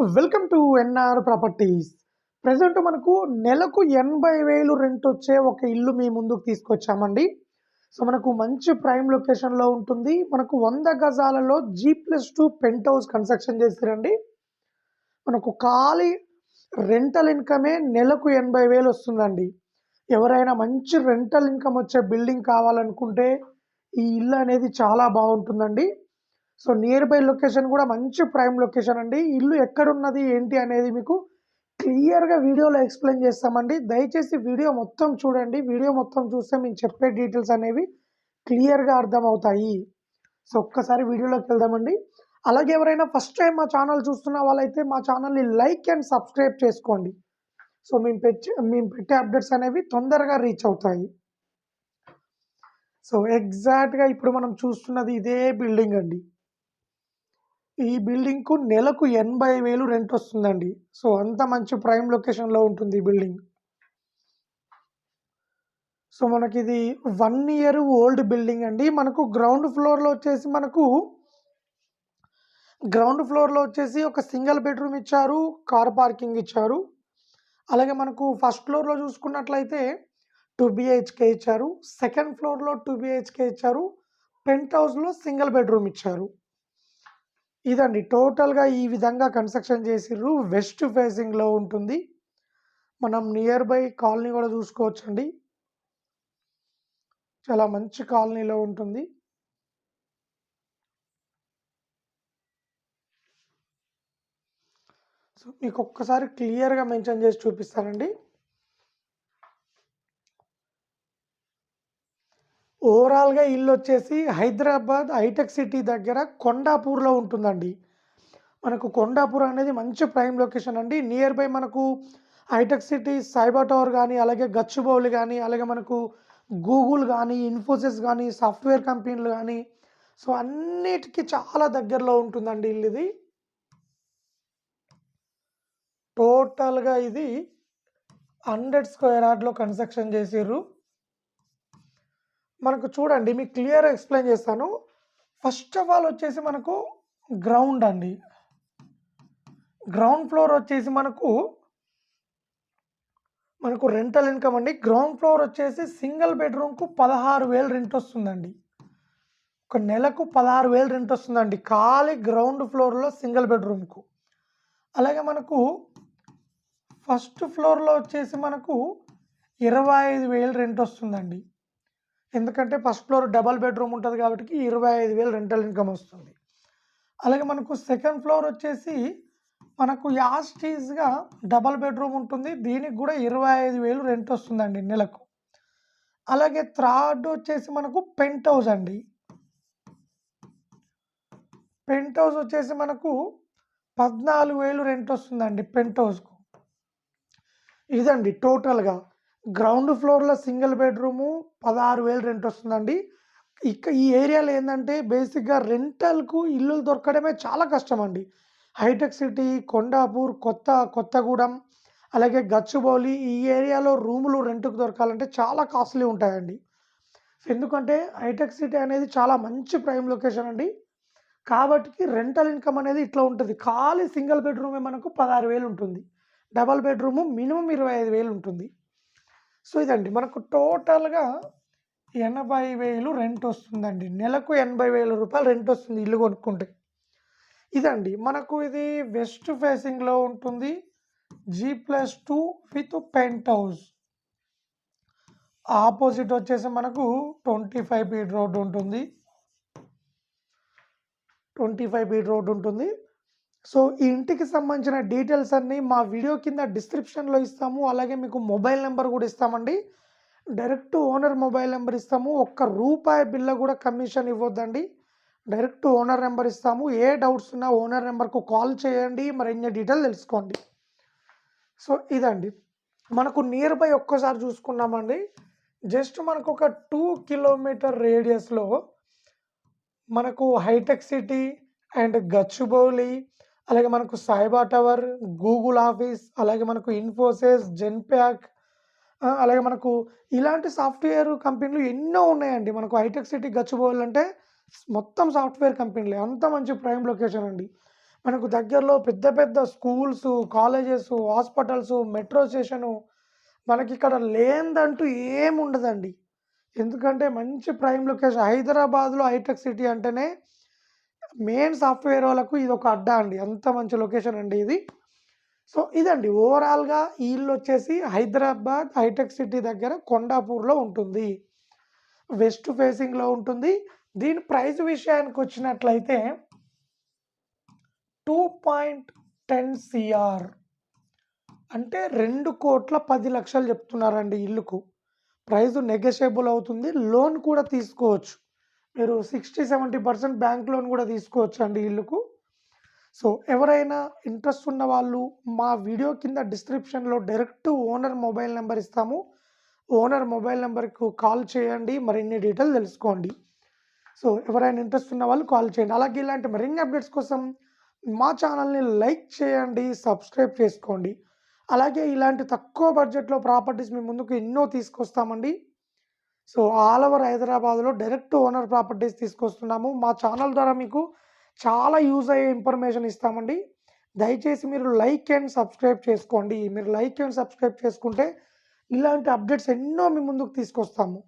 Welcome to NR properties. Present మనకు నెలకు ఎనభై వేలు రెంట్ వచ్చే ఒక ఇల్లు మీ ముందుకు తీసుకొచ్చామండి. సో మనకు మంచి ప్రైమ్ లొకేషన్లో ఉంటుంది. మనకు వంద గజాలలో G plus two penthouse construction చేసిరండి మనకు ఖాళీ రెంటల్ ఇన్కమే నెలకు ఎనభై వేలు వస్తుందండి. ఎవరైనా మంచి రెంటల్ ఇన్కమ్ వచ్చే బిల్డింగ్ కావాలనుకుంటే ఈ ఇల్లు అనేది చాలా బాగుంటుందండి. సో నియర్ బై లొకేషన్ కూడా మంచి ప్రైమ్ లొకేషన్ అండి. ఇల్లు ఎక్కడున్నది ఏంటి అనేది మీకు క్లియర్గా వీడియోలో ఎక్స్ప్లెయిన్ చేస్తామండి. దయచేసి వీడియో మొత్తం చూడండి. వీడియో మొత్తం చూస్తే మేము చెప్పే డీటెయిల్స్ అనేవి క్లియర్గా అర్థమవుతాయి. సో ఒక్కసారి వీడియోలోకి వెళ్దామండి. అలాగే ఎవరైనా ఫస్ట్ టైం మా ఛానల్ చూస్తున్న వాళ్ళైతే మా ఛానల్ని లైక్ అండ్ సబ్స్క్రైబ్ చేసుకోండి. సో మేము పెట్టే మేము పెట్టే అప్డేట్స్ అనేవి తొందరగా రీచ్ అవుతాయి. సో ఎగ్జాక్ట్గా ఇప్పుడు మనం చూస్తున్నది ఇదే బిల్డింగ్ అండి. ఈ బిల్డింగ్కు నెలకు ఎనభై వేలు రెంట్ వస్తుందండి. సో అంత మంచి ప్రైమ్ లొకేషన్లో ఉంటుంది ఈ బిల్డింగ్. సో మనకి ఇది వన్ ఇయర్ ఓల్డ్ బిల్డింగ్ అండి. మనకు గ్రౌండ్ ఫ్లోర్లో వచ్చేసి మనకు గ్రౌండ్ ఫ్లోర్లో వచ్చేసి ఒక సింగిల్ బెడ్రూమ్ ఇచ్చారు కార్ పార్కింగ్ ఇచ్చారు. అలాగే మనకు ఫస్ట్ ఫ్లోర్లో చూసుకున్నట్లయితే టూ బిహెచ్కే ఇచ్చారు. సెకండ్ ఫ్లోర్లో టూ బిహెచ్కే ఇచ్చారు. పెంట్ హౌస్లో సింగిల్ బెడ్రూమ్ ఇచ్చారు. ఇదండి. టోటల్గా ఈ విధంగా కన్స్ట్రక్షన్ చేసిర్రు. వెస్ట్ ఫేసింగ్లో ఉంటుంది. మనం నియర్ బై కాలనీ కూడా చూసుకోవచ్చండి. చాలా మంచి కాలనీలో ఉంటుంది. సో మీకు ఒక్కసారి క్లియర్గా మెన్షన్ చేసి చూపిస్తానండి. ఓవరాల్గా ఇల్లు వచ్చేసి హైదరాబాద్ హైటెక్ సిటీ దగ్గర కొండాపూర్లో ఉంటుందండి. మనకు కొండాపూర్ అనేది మంచి ప్రైమ్ లొకేషన్ అండి. నియర్ బై మనకు హైటెక్ సిటీ సైబర్ టవర్ కానీ అలాగే గచ్చిబౌలి కానీ అలాగే మనకు గూగుల్ కానీ ఇన్ఫోసిస్ కానీ సాఫ్ట్వేర్ కంపెనీలు కానీ సో అన్నిటికీ చాలా దగ్గరలో ఉంటుందండి ఇల్లు ఇది టోటల్గా ఇది హండ్రెడ్ స్క్వేర్ యార్డ్లో కన్స్ట్రక్షన్ చేసిర్రు. మనకు చూడండి మీకు క్లియర్ ఎక్స్ప్లెయిన్ చేస్తాను. ఫస్ట్ ఆఫ్ ఆల్ వచ్చేసి మనకు గ్రౌండ్ అండి. గ్రౌండ్ ఫ్లోర్ వచ్చేసి మనకు మనకు రెంటల్ ఇన్కమ్ అండి. గ్రౌండ్ ఫ్లోర్ వచ్చేసి సింగిల్ బెడ్రూమ్కు పదహారు వేలు రెంట్ వస్తుందండి. ఒక నెలకు పదహారు వేలు రెంట్ వస్తుందండి. ఖాళీ గ్రౌండ్ ఫ్లోర్లో సింగిల్ బెడ్రూమ్కు అలాగే మనకు ఫస్ట్ ఫ్లోర్లో వచ్చేసి మనకు ఇరవై ఐదు వేలు రెంట్ వస్తుందండి. ఎందుకంటే ఫస్ట్ ఫ్లోర్ డబల్ బెడ్రూమ్ ఉంటుంది కాబట్టి ఇరవై ఐదు వేలు రెంటల్ ఇన్కమ్ వస్తుంది. అలాగే మనకు సెకండ్ ఫ్లోర్ వచ్చేసి మనకు యాస్టీస్గా డబల్ బెడ్రూమ్ ఉంటుంది. దీనికి కూడా ఇరవై ఐదు వేలు రెంట్ వస్తుందండి నెలకు. అలాగే థర్డ్ వచ్చేసి మనకు పెంట్ హౌస్ అండి. పెంట్ హౌస్ వచ్చేసి మనకు పద్నాలుగు వేలు రెంట్ వస్తుందండి పెంట్ హౌస్కు. ఇదండి టోటల్గా. గ్రౌండ్ ఫ్లోర్లో సింగిల్ బెడ్రూము పదహారు వేలు రెంట్ వస్తుందండి. ఇక ఈ ఏరియాలో ఏంటంటే బేసిక్గా రెంటల్కు ఇల్లులు దొరకడమే చాలా కష్టం అండి హైటెక్ సిటీ కొండాపూర్ కొత్త కొత్తగూడెం అలాగే గచ్చిబౌలి ఈ ఏరియాలో రూములు రెంట్కు దొరకాలంటే చాలా కాస్ట్లీ ఉంటాయండి. ఎందుకంటే హైటెక్ సిటీ అనేది చాలా మంచి ప్రైమ్ లొకేషన్ అండి. కాబట్టి రెంటల్ ఇన్కమ్ అనేది ఇట్లా ఉంటుంది. ఖాళీ సింగిల్ బెడ్రూమే మనకు పదహారు వేలు ఉంటుంది. డబల్ బెడ్రూము మినిమం ఇరవై ఐదు వేలు ఉంటుంది. సో ఇదండి. మనకు టోటల్గా ఎనభై వేలు రెంట్ వస్తుందండి. నెలకు ఎనభై వేల రూపాయలు రెంట్ వస్తుంది ఇల్లు కొనుక్కుంటే. ఇదండి. మనకు ఇది వెస్ట్ ఫేసింగ్లో ఉంటుంది. G plus two with penthouse. Opposite వచ్చేసి మనకు ట్వంటీ ఫైవ్ ఫీట్ రోడ్ ఉంటుంది. ట్వంటీ ఫైవ్ ఫీట్ రోడ్ ఉంటుంది. సో ఈ ఇంటికి సంబంధించిన డీటెయిల్స్ అన్నీ మా వీడియో కింద డిస్క్రిప్షన్లో ఇస్తాము. అలాగే మీకు మొబైల్ నెంబర్ కూడా ఇస్తామండి. డైరెక్ట్ ఓనర్ మొబైల్ నెంబర్ ఇస్తాము. ఒక్క రూపాయి బిల్ల కూడా కమిషన్ ఇవ్వద్దండి. డైరెక్ట్ ఓనర్ నెంబర్ ఇస్తాము. ఏ డౌట్స్ ఉన్నా ఓనర్ నెంబర్కు కాల్ చేయండి. మరిన్ని డీటెయిల్ తెలుసుకోండి. సో ఇదండి. మనకు నియర్ బై ఒక్కసారి చూసుకున్నామండి. జస్ట్ మనకు ఒక టూ కిలోమీటర్ రేడియస్లో మనకు హైటెక్ సిటీ అండ్ గచ్చిబౌలి అలాగే మనకు సాయిబా టవర్ గూగుల్ ఆఫీస్ అలాగే మనకు ఇన్ఫోసిస్ జెన్ప్యాక్ అలాగే మనకు ఇలాంటి సాఫ్ట్వేర్ కంపెనీలు ఎన్నో ఉన్నాయండి మనకు హైటెక్ సిటీ గచ్చిపోవాలంటే మొత్తం సాఫ్ట్వేర్ కంపెనీలే అంత మంచి ప్రైమ్ లొకేషన్ అండి మనకు దగ్గరలో పెద్ద పెద్ద schools, colleges, hospitals, metro station మనకి ఇక్కడ లేనిదంటూ ఏముండదండి. ఎందుకంటే మంచి ప్రైమ్ లొకేషన్. హైదరాబాద్‌లో హైటెక్ సిటీ అంటేనే మెయిన్ సాఫ్ట్‌వేర్ వాళ్ళకు ఇది ఒక అడ్డా అండి. అంత మంచి లొకేషన్ అండి ఇది. సో, ఇదండి ఓవరాల్‌గా ఈ ఇల్లొచ్చేసి హైదరాబాద్ హైటెక్ సిటీ దగ్గర కొండాపూర్‌లో ఉంటుంది. వెస్ట్ ఫేసింగ్‌లో ఉంటుంది. దీని ప్రైస్ విషయానికొచ్చినట్లయితే 2.10 సీఆర్ అంటే 2,10,00,000 చెప్తున్నారండి ఇల్లుకు. ప్రైస్ నెగోషియబుల్ అవుతుంది. లోన్ కూడా తీసుకోవచ్చు. మీరు 60, 70% బ్యాంక్ లోన్ కూడా తీసుకోవచ్చండి అండి ఇల్లుకు. సో, ఎవరైనా ఇంట్రెస్ట్ ఉన్న వాళ్ళు మా వీడియో కింద డిస్క్రిప్షన్‌లో డైరెక్ట్ ఓనర్ మొబైల్ నెంబర్ ఇస్తాము. ఓనర్ మొబైల్ నెంబర్కు కాల్ చేయండి. మరిన్ని డీటెయిల్ తెలుసుకోండి. సో, ఎవరైనా ఇంట్రెస్ట్ ఉన్న వాళ్ళు కాల్ చేయండి. అలాగే ఇలాంటి మరిన్ని అప్డేట్స్ కోసం మా ఛానల్‌ని లైక్ చేయండి. సబ్స్క్రైబ్ చేసుకోండి. అలాగే ఇలాంటి తక్కువ బడ్జెట్‌లో ప్రాపర్టీస్ మీ ముందుకు ఎన్నో తీసుకొస్తామండి. సో, ఆల్ ఓవర్ హైదరాబాద్‌లో డైరెక్ట్ ఓనర్ ప్రాపర్టీస్ తీసుకొస్తున్నాము. మా ఛానల్ ద్వారా మీకు చాలా యూజ్ అయ్యే ఇన్ఫర్మేషన్ ఇస్తామండి. దయచేసి మీరు లైక్ అండ్ సబ్స్క్రైబ్ చేసుకోండి. మీరు లైక్ అండ్ సబ్స్క్రైబ్ చేసుకుంటే ఇలాంటి అప్డేట్స్ ఎన్నో మీ ముందుకు తీసుకొస్తాము.